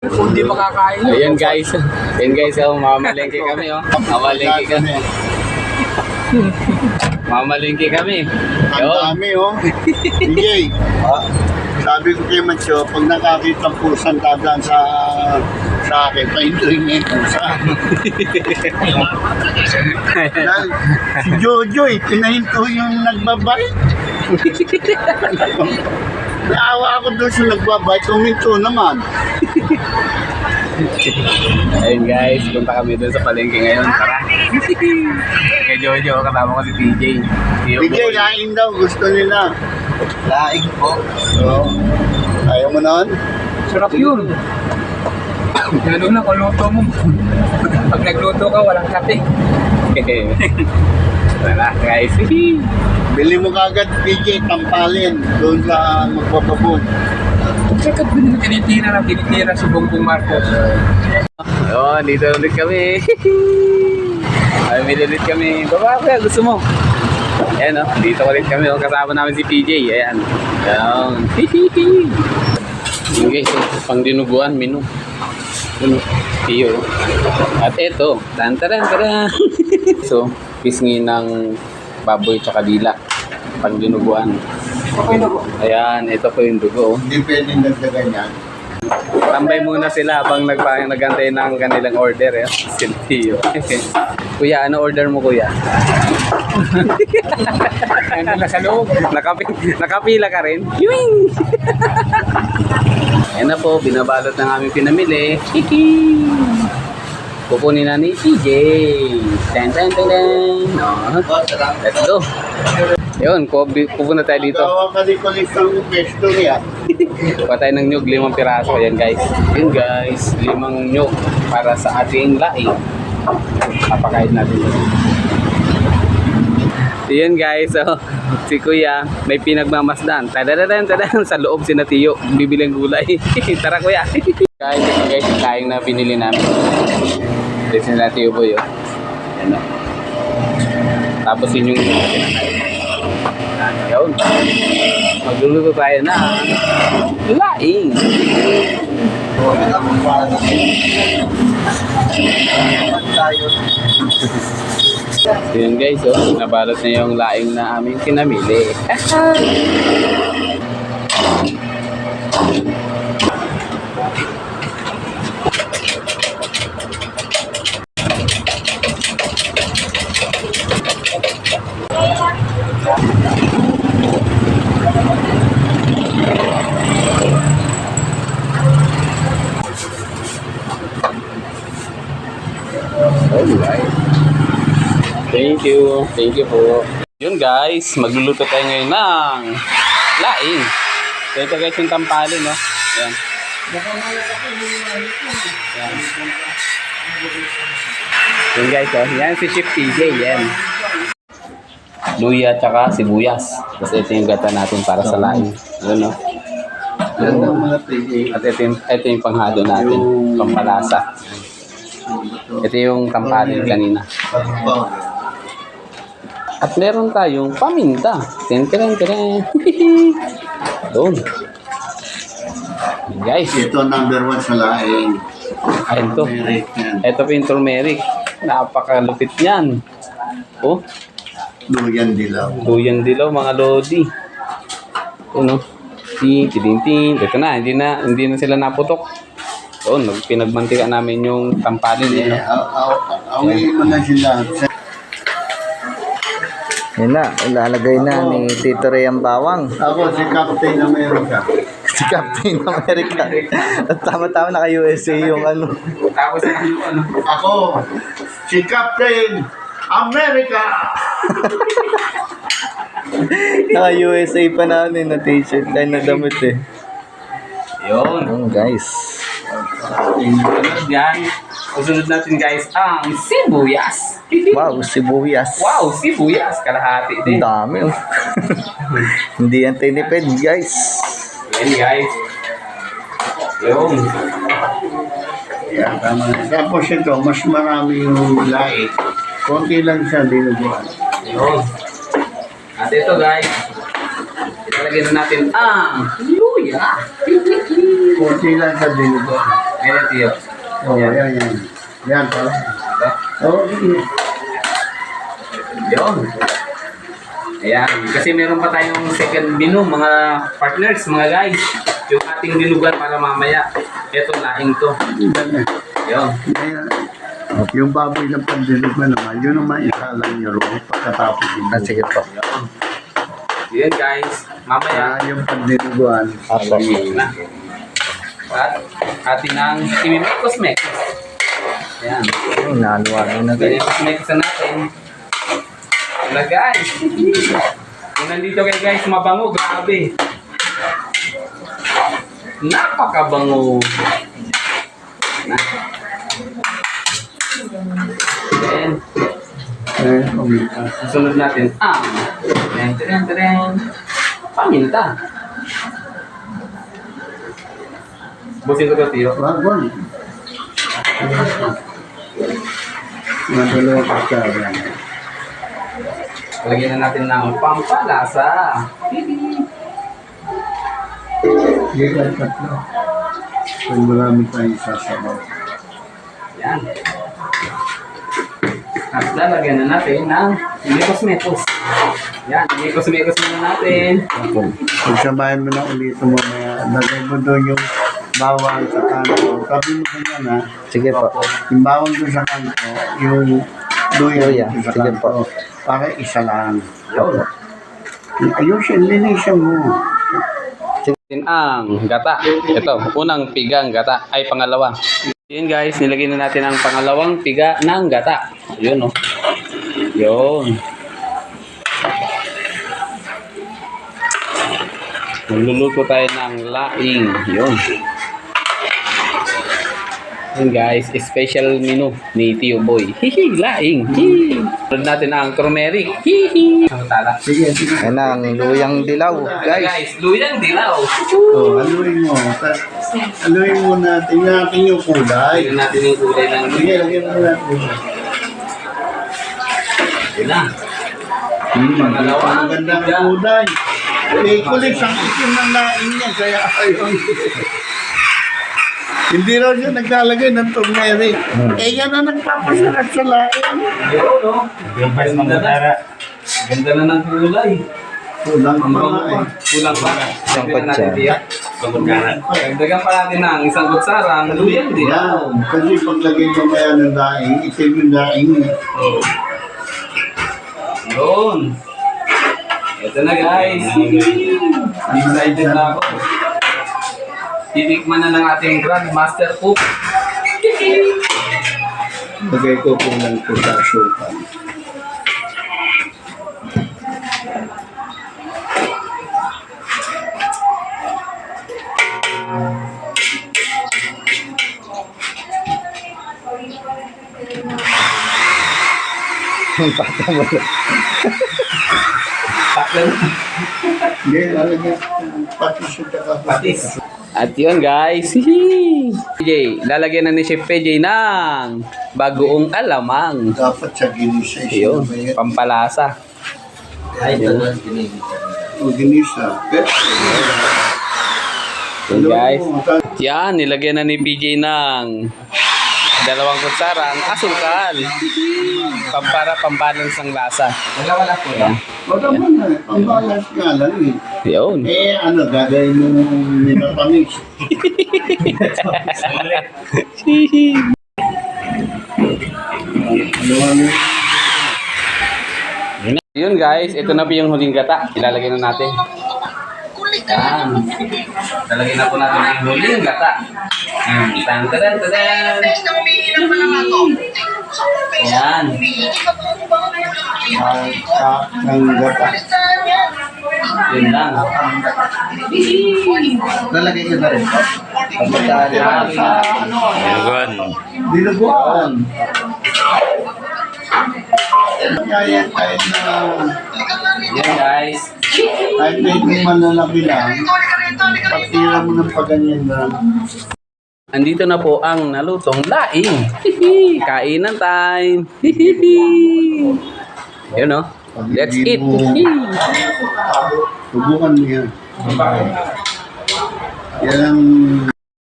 Kung di makakain yun. Ayan guys. Ayan guys, oh, mamalengke kami oh. Mamalengke kami. Mamalengke kami. Ang Yun. dami, oh. DJ, sabi ko kay Macho, pag nakakita po dadaan sa sa akin, paintuin niya yung pusa. Dahil si Jojo, eh, pinahinto yung nagbabay. Naawa ako doon sa nagbabay, kuminto naman. Ayun guys, punta kami dun sa palengke ngayon. Tara. Kay Jojo, kasama ko si TJ. Boy. laing daw, gusto nila. Laing po. So, ayaw mo nun? Sarap yun. Lalo na kung luto mo. Pag nagluto ka, walang kape. Tara guys. Bili mo kagad DJ tampalin doon sa magpapabon. Check out din tinitira na tinitira si Bongbong Marcos. Ayun, dito ulit kami. Ay, may ulit kami. Baba ka, gusto mo. Ayan o, dito ulit kami. Oh. Kasama namin si PJ. Ayan. Ayan. Yung guys, oh, pang dinuguan, menu. Ano? Tiyo. At ito, tan taran taran. so, pisngi ng baboy tsaka dila. Pang dinuguan. Okay na po. Ayan, ito po yung dugo. oh. Hindi pwedeng dagdagan yan. Tambay muna sila habang nagpa nagantay ng kanilang order eh. Silvio. kuya, ano order mo kuya? Ano na sa loob. Nakapi nakapila ka rin? Yuing! Ayan na po, binabalot ng aming pinamili. Kiki! Kukunin na ni TJ. Tan tan tan tan. No. Let's go. Yun, pupunta tayo dito. Tayo ng nyug, limang piraso. Ayan guys. Ayan guys, limang nyug para sa ating laing. Papakain natin. Ayan guys, so, si Kuya may pinagmamasdan. Tadadadan, tadadan, sa loob si Natiyo. Bibilang gulay. Tara Kuya. guys, guys, laing na binili namin. Ito si Natiyo po yun. Ayan o. Tapos yun yung Ayun. Magluluto tayo na laing. Yun guys, oh, nabalot na yung laing na aming kinamili. Thank you. Thank you po. Yun guys, magluluto tayo ngayon ng laing. So ito guys yung tampali, no? Yan. Yan. Yun guys, oh. Yan si Chef TJ, yan. Luya tsaka sibuyas. Tapos ito yung gata natin para sa laing. Yun, no? At ito yung, ito yung panghado natin, pampalasa. Ito yung tampali kanina. At meron tayong paminta. Ten ten ten. Doon. Guys, Ito number one sa laing. ayun to. Merit yan. Ito po yung turmeric. Napakalupit niyan. Oh, Luyan dilaw. Duyan dilaw mga lodi. Ano? Tin, tin, tin. Ito na, hindi na, hindi na sila naputok. Doon, pinagmantika namin yung tampalin. Eh, no? Awin mo na sila. Yun na, ilalagay na ni Tito Ray ang bawang. Ako si Captain America. Si Captain America. At tama-tama naka-USA yung ano. Tapos yung ano, Ako si Captain America. Naka-USA pa na ano yun na t-shirt. Ay, na damit eh. yun. Yun guys. Sunod yan. Susunod natin guys ang sibuyas. Wow, sibuyas. Wow, sibuyas. Kalahati Ang din. dami oh. Hindi yan tinipid guys. Yan guys. Yun. Yeah, tama. Tapos ito, mas marami yung laik. Konti lang siya dinuguan. Yun. At ito guys. Ito lalagyan na natin ang luya. Kunti lang sa dinugo. Ayan, tiyo. Oh, yan, yan. Yan, pala. Oh, Yun. Ayan. Kasi meron pa tayong second menu, mga partners, mga guys. Yung ating dinugan para mamaya. Ito, laing to. Yun. Ayan. Yung baboy ng pandinig mo naman, yun naman isa lang yung roll pagkatapos yung Ah, sige po. Yun guys. Mamaya. Ah, yung. Yun na. At atin ang imimik cosmetics. Ayan. Yung nanuwa na guys. cosmetics na natin. Wala guys. Kung nandito kayo guys, mabango. Grabe. Napakabango. Na. Then, Eh, kumita. susunod natin ang tren, tren, tren, paminta. Busin ko to, Tio. Wagwan. Mga dalawang kasara. Lagyan na natin ng pampalasa. Sige, kahit tatlo. Kung marami tayong sasabaw. Yan. At lalagyan na natin ng Mekos-mekos. Yan, Mekos-mekos muna natin. Pagsamahin mo na ulit mamaya. Lagay mo doon yung bawang sa kanto. Sabi mo ganyan ha. Sige po. Yung bawang doon sa kanto, yung luya Luya, doon sa sige kanto. Para isa lang. Yun. Ayusin, linisin mo. Ang gata. Ito, unang pigang gata. Ay, pangalawa. Yan guys, nilagay na natin ang pangalawang piga ng gata. Yun oh. Yun. Magluluto tayo ng laing. Yun. Yun guys, special menu ni Tio Boy. Hihi, laing. Hihi. Natin ang turmeric. Hihi. Ang tala. Sige, sige. Yan ang luyang dilaw Guys, guys. luyang dilaw. Oh, haluin mo. Haluin mo natin. natin yung kulay. Tignan natin yung kulay ng Sige, lagyan mo natin. Yun na. Hmm, Pangalawa. ang ganda ng kulay. Eh, kulit ang itim ng laing niya, kaya ayun. Hindi raw siya naglalagay ng turmeric. Eh, yan ang nagpapasarap sa no? Ganda na. Ganda na ng kulay. Kulang Ang pa nga eh. Kulang pa. Isang Dagdagan natin kutsa. tiyak. Dagdagan pa natin ng isang kutsarang luyang dilaw. Yan. Kasi paglagay mo kaya ng daing, itim yung daing eh. Yun. Ito na guys. Excited na ako. Titikman na ng ating Grand Master Cook. Lagay ko kulang ko sa sukan. Ang pata mo. Taklan. Hindi, lalagyan patis yung taka Patis. At yun guys, hihi. PJ, lalagyan na ni Chef PJ ng bagoong alamang. Dapat sa ginisa. Yun, pampalasa. O ginisa. Yun guys. Yan, nilagyan na ni PJ ng dalawang kutsarang asukal. Pampara pambalance ng lasa. Wala wala po yan. O naman na, pambalas nga lang eh. Yun. Eh, ano, gagawin mo. Ano ano? Yun guys, ito na po yung huling gata. Ilalagay na natin. Yan. Lalagyan na po natin ang huling gata. Hmm. Tan tadan tadan. Yan. Ang ang gata. Yun lang. Lalagay ko na rin. Dinuguan. Na Yan guys. Kahit na itong malalaki lang, pagtira mo ng paganyan na Andito na po ang nalutong laing. Kainan time. Hihihi. Yun oh. Pag Let's eat. Subukan mo yan. Yan ang